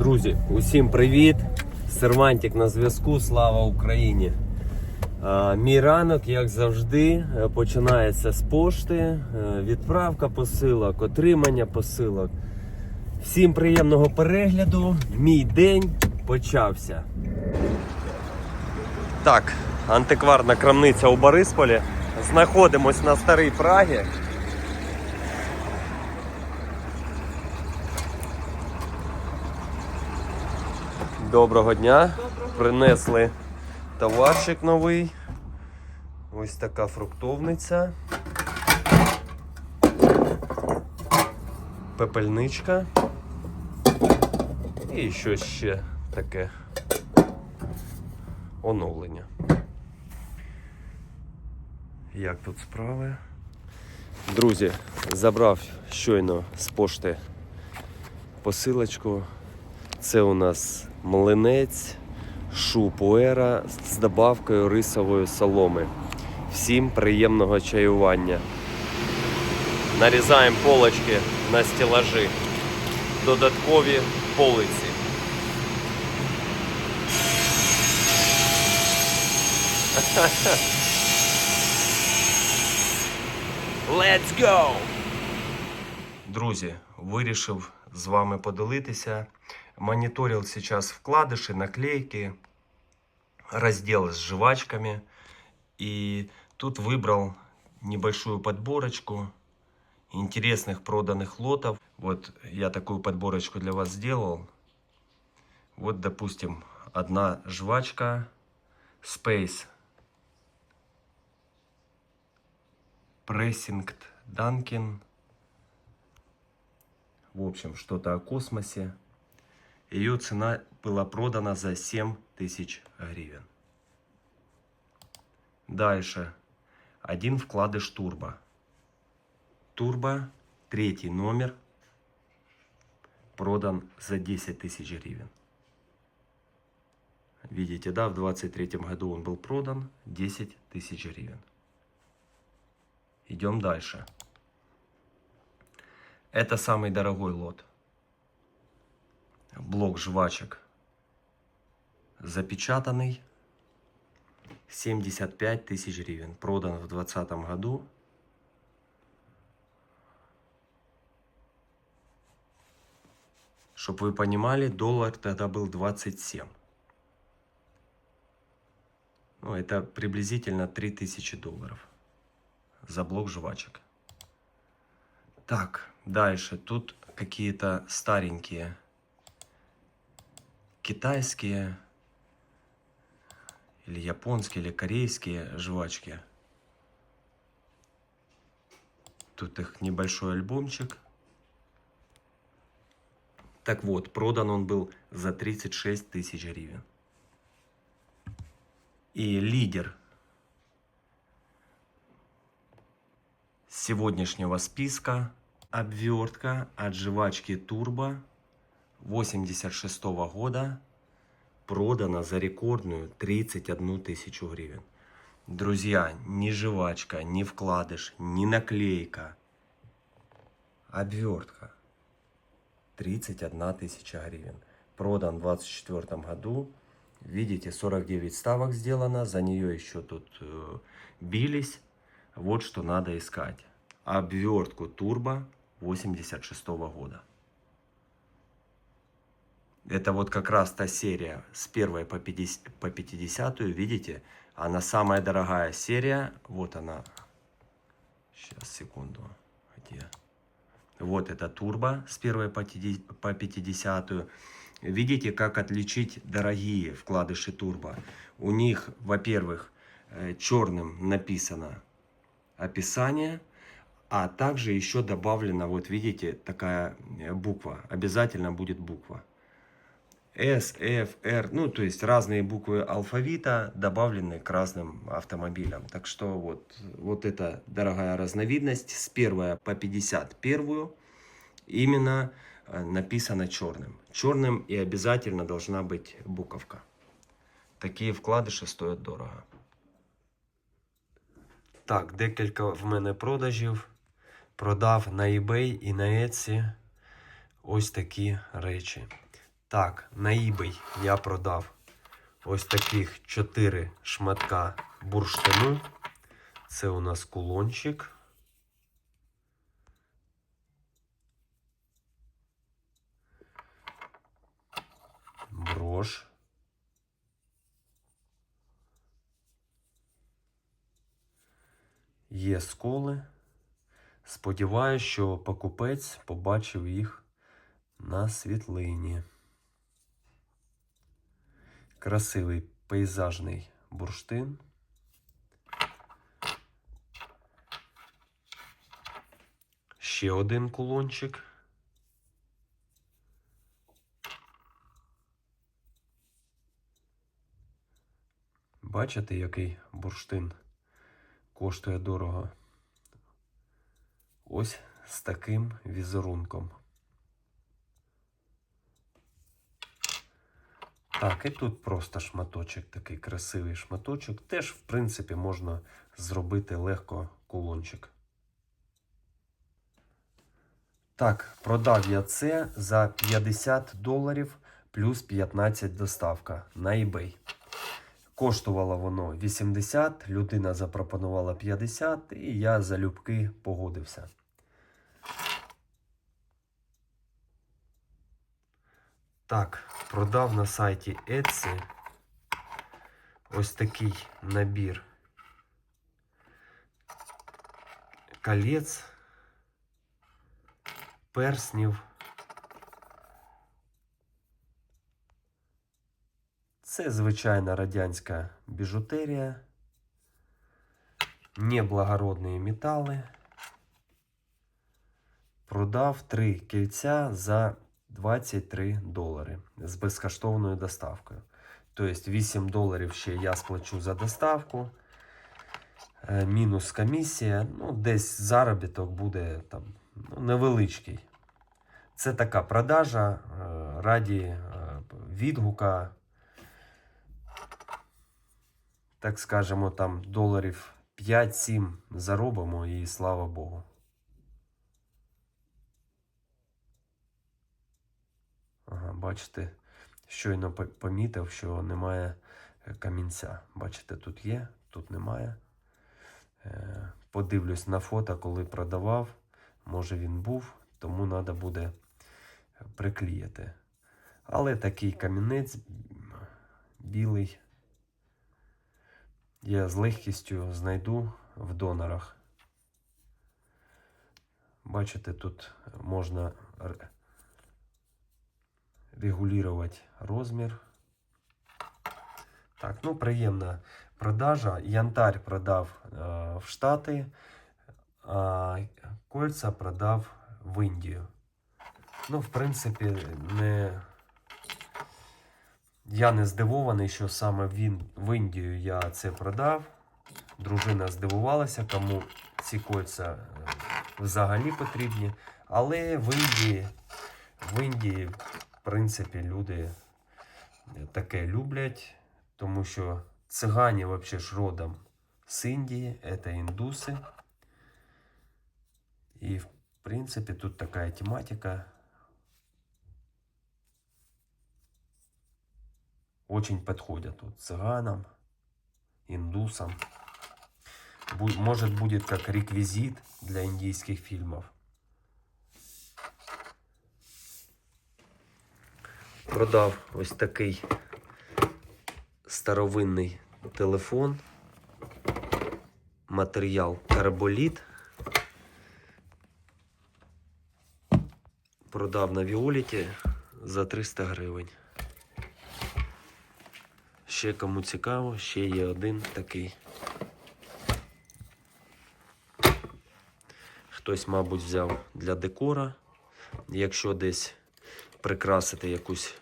Друзі, усім привіт! Сервантик на зв'язку. Слава Україні! Мій ранок, як завжди, е, починається з пошти, е, відправка посилок, отримання посилок. Всім приємного перегляду. Мій день почався. Так, антикварна крамниця у Борисполі. Знаходимось на старій Прагі. Доброго дня. Принесли товарчик новий. Ось така фруктовниця. Пепельничка. І щось ще таке оновлення. Як тут справи? Друзі, забрав щойно з пошти посилочку. Це у нас млинець шупуера з добавкою рисової соломи. Всім приємного чаювання. Нарізаємо полочки на стелажі. Додаткові полиці. Let's go! Друзі, вирішив з вами поділитися. Мониторил сейчас вкладыши, наклейки, раздел с жвачками. И тут выбрал небольшую подборочку интересных проданных лотов. Вот я такую подборочку для вас сделал. Вот, допустим, одна жвачка Space Pressing Dunkin. В общем, что-то о космосе. Ее цена была продана за 7 тысяч гривен. Дальше. Один вкладыш турбо. Турбо, третий номер, продан за 10 тысяч гривен. Видите, да, в 23 году он был продан 10 тысяч гривен. Идем дальше. Это самый дорогой лот. Блок жвачек запечатанный. 75 тысяч гривен. Продан в 2020 году. Чтобы вы понимали, доллар тогда был 27. Ну, это приблизительно 3000 долларов за блок жвачек. Так, дальше. Тут какие-то старенькие китайские или японские, или корейские жвачки. Тут их небольшой альбомчик. Так вот, продан он был за 36 тысяч гривен. И лидер сегодняшнего списка обвертка от жвачки Турбо 86 года продана за рекордную 31 тысячу гривен. Друзья, ни жвачка, ни вкладыш, ни наклейка. Обвертка. 31 тысяча гривен. Продан в 24 году. Видите, 49 ставок сделано. За нее еще тут э, бились. Вот что надо искать. Обвертку турбо 86 года. Это вот как раз та серия с первой по 50, по 50 видите? Она самая дорогая серия. Вот она. Сейчас, секунду. Где? Вот это турбо с первой по 50 по 50 Видите, как отличить дорогие вкладыши турбо? У них, во-первых, э, черным написано описание, а также еще добавлена, вот видите, такая э, буква. Обязательно будет буква. S, F, R, ну, то есть разные буквы алфавита добавлены к разным автомобилям. Так что вот, вот эта дорогая разновидность с 1 по 51 именно э, написано черным. Черным и обязательно должна быть буковка. Такие вкладиші стоять дорого. Так, декілька в мене продажів. Продав на eBay і на Etsy ось такі речі. Так, на eBay я продав ось таких 4 шматка бурштину. Це у нас кулончик. Брош. Є сколи. Сподіваюсь, що покупець побачив їх на світлині. Красивий пейзажний бурштин. Ще один кулончик. Бачите, який бурштин коштує дорого? Ось з таким візерунком. Так, і тут просто шматочок, такий красивий шматочок. Теж, в принципі, можна зробити легко кулончик. Так, продав я це за 50 доларів плюс 15 доставка на eBay. Коштувало воно 80, людина запропонувала 50, і я залюбки погодився. Так, продав на сайті Etsy ось такий набір колець, перснів. Це звичайна радянська біжутерія, неблагородні метали. Продав три кільця за 23 долари з безкоштовною доставкою. Тобто 8 доларів ще я сплачу за доставку. е, Мінус комісія. Ну, десь заробіток буде там ну, невеличкий. Це така продажа е, раді е, відгука так скажемо, там доларів 5-7 заробимо і слава Богу. Ага, бачите, щойно помітив, що немає е, камінця. Бачите, тут є, тут немає. Е, Подивлюсь на фото, коли продавав. Може він був, тому треба буде приклеїти. Але такий камінець білий я з легкістю знайду в донорах. Бачите, тут можна р- регулювати розмір. Так, ну приємна продажа. Янтарь продав е, в Штати, а кольця продав в Індію. Ну, в принципі, не. Я не здивований, що саме він в Індію я це продав. Дружина здивувалася, кому ці кольця е, взагалі потрібні. Але в Індії, в Індії, принципі, люди таке люблять, тому що цигані взагалі ж родом з Індії, це індуси. І, в принципі, тут така тематика. очень подходят вот цыганам, индусам. Бу- Может будет как реквизит для индийских фильмов. Продав ось такий старовинний телефон. Матеріал карболіт. Продав на Віоліті за 300 гривень. Ще кому цікаво, ще є один такий. Хтось, мабуть, взяв для декора. Якщо десь прикрасити якусь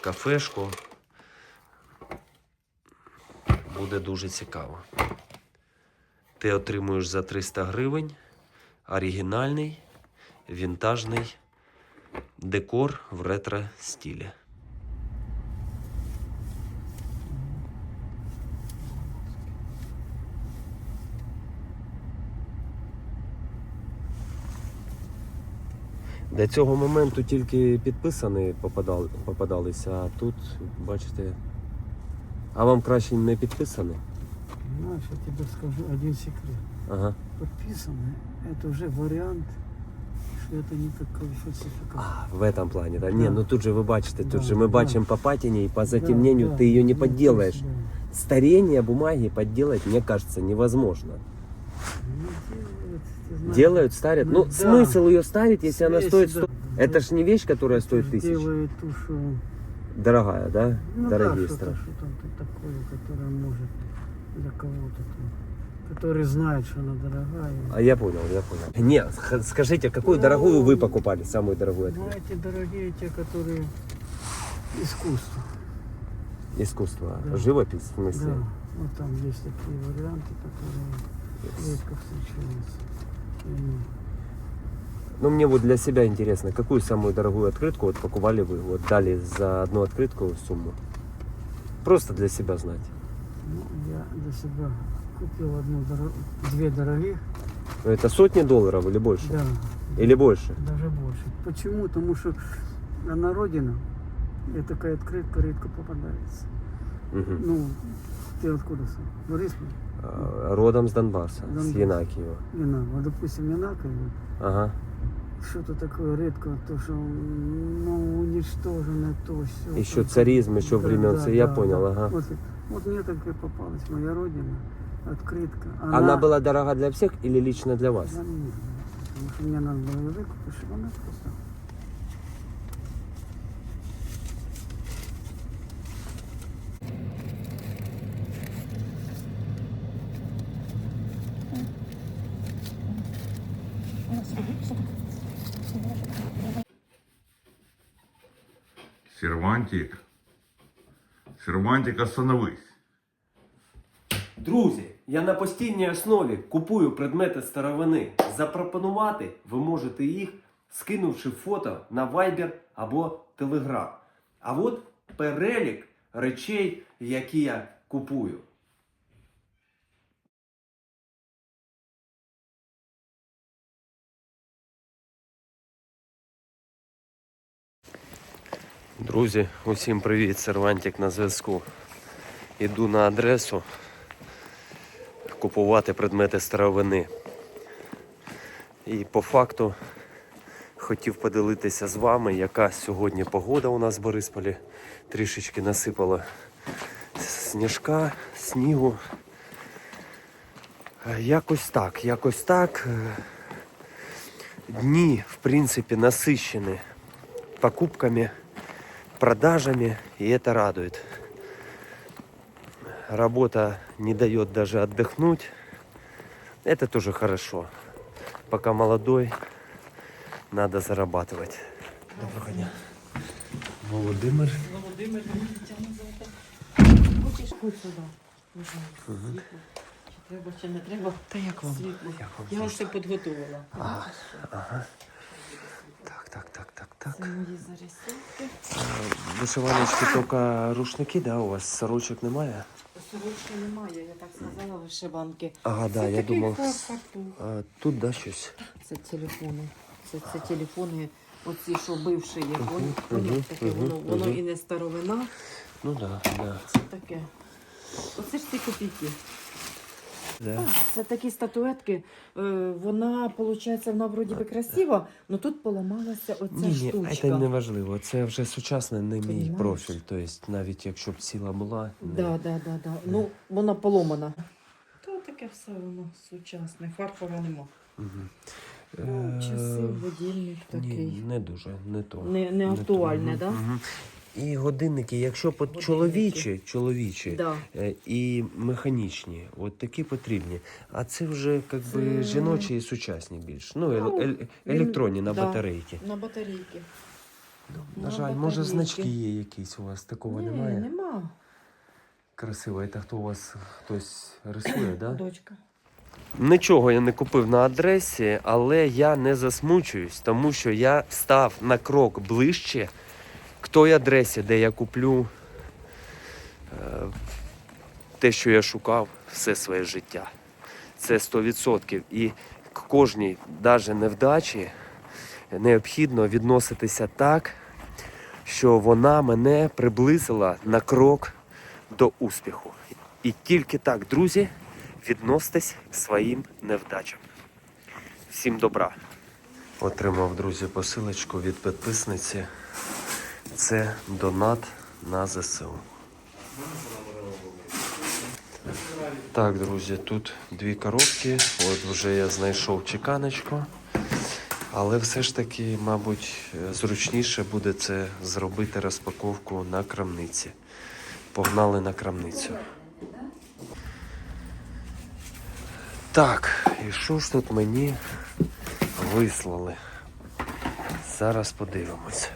кафешку, буде дуже цікаво. Ти отримуєш за 300 гривень оригінальний вінтажний декор в ретро стилі. До цього моменту тільки підписані попадали, попадалися, а тут, бачите. А вам краще не підписані? Знаешь, я тебе скажу один секрет. Ага. Подписано, это уже вариант, что это не такой фальсификат. А, в этом плане, да? Не, Да. ну тут же ви бачите, тут Да, же ми да. бачимо по патине, и по Да, затемнению да, ты ее не да, подделаешь. то есть, да. Старение бумаги подделать, мне кажется, невозможно. Ну, делают, старят. Ну, Ну, да. смысл ее ставить, если она Если стоит да, 100... да. Это ж не вещь, которая стоит тысяч. Делают что... Дорогая, да? Ну Дорогие да, что-то, страны. что там такое, которое может для кого-то там, который знает, что она дорогая. А я понял, я понял. Не, скажите, какую дорогую вы покупали, самую дорогую? Ну, эти дорогие, те, которые искусство. Искусство, Да. живопись, в смысле? Да, вот там есть такие варианты, которые редко встречаются. Ну, мне вот для себя интересно, какую самую дорогую открытку вот покупали вы? Вот дали за одну открытку сумму? Просто для себя знать. Ну, я для себя купил одну, две дорогих, Ну, Это сотни долларов или больше? да, Или больше? даже больше. Почему? Потому что на родину мне такая открытка редко попадается. Мгм. Ну, ты откуда сам? Борисполь? А, Родом с Донбасса, с Донбасс. Янакиева. Не надо. Вот, допустим, Янаково, Ага. что-то такое редко, то, что ну, уничтожено, то все. Еще царизм, еще времен ца- я понял, ага. Вот, вот мне так и попалась моя родина, открытка. Она, была дорога для всех или лично для вас? для меня, потому что мне надо было ее выкупить, чтобы она просто... Сервантик. Сервантик, остановись. Друзі, я на постійній основі купую предмети старовини. Запропонувати ви можете їх, скинувши фото на Viber або Telegram. А от перелік речей, які я купую. Друзі, усім привіт, сервантик на зв'язку. Іду на адресу купувати предмети старовини. І по факту хотів поділитися з вами, яка сьогодні погода у нас в Борисполі. Трішечки насипало сніжка, снігу. Якось так, якось так. Дні, в принципі, насыщены покупками, продажами, и это радует. Работа не дает даже отдохнуть. Это тоже хорошо. Пока молодой, надо зарабатывать. Доброго дня. Володимир. Володимир Тягне золоте. Хочеш хоч сюди? Не знаю, світло. Чи треба, чи не треба? Та як вам? Світло. Як вам Я зручно? все підготувала. Ага, ага. Так, так, так, так. Це мої зарисовки. Вишиваночки тільки рушники, да, у вас сорочок немає? Сорочки немає, я так сказала, вишиванки. Ага, да, Це я такий думав. фартух. А, тут, да, щось. Це телефони. Це, це телефони, оці, що бивші є. Мгм, Мгм, мгм, таке мгм, воно, воно мгм. і не старовина. Ну да, да. Це таке. Оце ж ці копійки. Да. Так, Це такі статуетки. Е, Вона, виходить, вона вроді би красива, але тут поламалася оця Ні, ні, штучка. це не важливо. Це вже сучасний не мій Понімаєш? профіль. Тобто, навіть якщо б ціла була, не... Да, да, да, да. Ну, вона поломана. То таке все воно сучасне, фарфора нема. Мгм. Ну, часи, Е, будильник Ні, такий. не дуже, не то. Не, не актуальне, то. да? І годинники, якщо по чоловічі, чоловічі Да. е, і механічні, от такі потрібні. А це вже як би Це- жіночі і сучасні більш. Ну, Ну, ел- він- електронні на да. батарейки. На батарейки. Ну, На на жаль, може значки є якісь у вас, такого Ні, немає? нема. Красиво, це хто у вас хтось рисує, да? Дочка. Нічого я не купив на адресі, але я не засмучуюсь, тому що я став на крок ближче к той адресі, де я куплю е, те, що я шукав все своє життя. Це 100%. І к кожній навіть невдачі необхідно відноситися так, що вона мене приблизила на крок до успіху. І тільки так, друзі, відноситесь к своїм невдачам. Всім добра. Отримав, друзі, посилочку від підписниці. Це донат на ЗСУ. Так, друзі, тут дві коробки. От вже я знайшов чеканочку. Але все ж таки, мабуть, зручніше буде це зробити розпаковку на крамниці. Погнали на крамницю. Так, і що ж тут мені вислали? Зараз подивимось.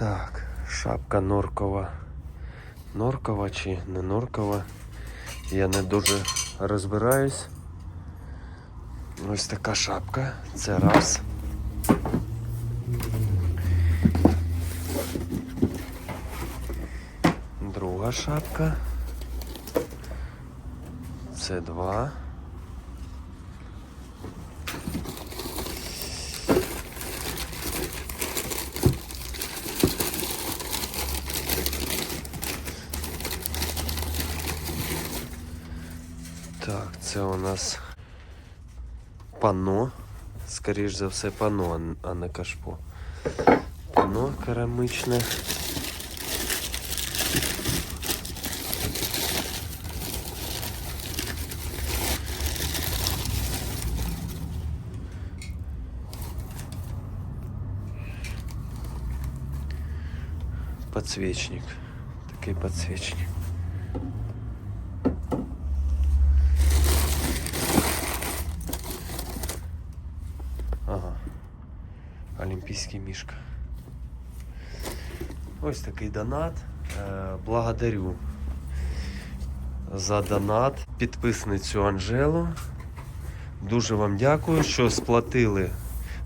Так, шапка норкова. Норкова чи не норкова? Я не дуже розбираюсь. Ось така шапка. Це раз. Друга шапка. Це два. Це у нас пано. Скоріш за все, пано, а н- а не кашпо. Пано керамичне. Подсвечник. Такий подсвечник. Олімпійський мішка. Ось такий донат. Е, Благодарю за донат підписницю Анжелу. Дуже вам дякую, що сплатили.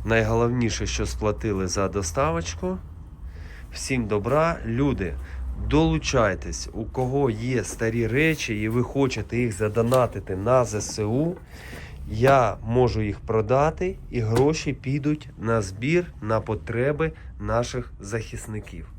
Найголовніше, що сплатили за доставочку. Всім добра, люди. Долучайтесь, у кого є старі речі і ви хочете їх задонатити на ЗСУ. Я можу їх продати, і гроші підуть на збір на потреби наших захисників.